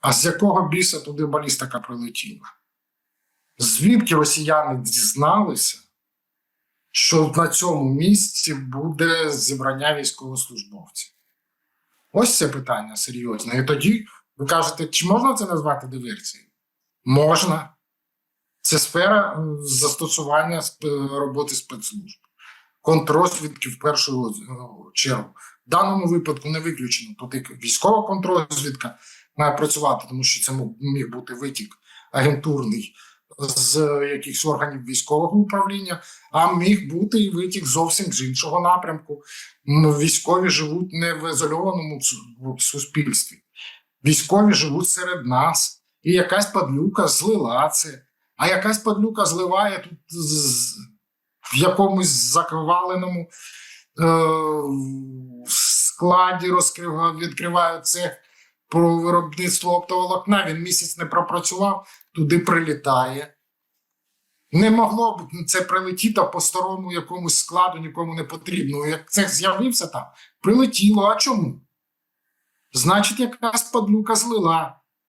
А з якого біса туди балістика прилетіла? Звідки росіяни дізналися, що на цьому місці буде зібрання військовослужбовців? Ось це питання серйозне. І тоді ви кажете, чи можна це назвати диверсією? Можна. Це сфера застосування роботи спецслужб. Контрозвідки в першу е, чергу. В даному випадку не виключено. Тут військова контрозвідка має працювати, тому що це міг бути витік агентурний з якихось органів військового управління, а міг бути і витік зовсім з іншого напрямку. Військові живуть не в ізольованому суспільстві. Військові живуть серед нас, і якась падлюка злила це. А якась падлюка зливає тут в якомусь закриваленому е, складі, розкрив, відкривають цех про виробництво оптоволокна. Він місяць не пропрацював, туди прилітає. Не могло б це прилетіти по старому якомусь складу, нікому не потрібно. Як цех з'явився там, прилетіло. А чому? Значить, якась падлюка злила.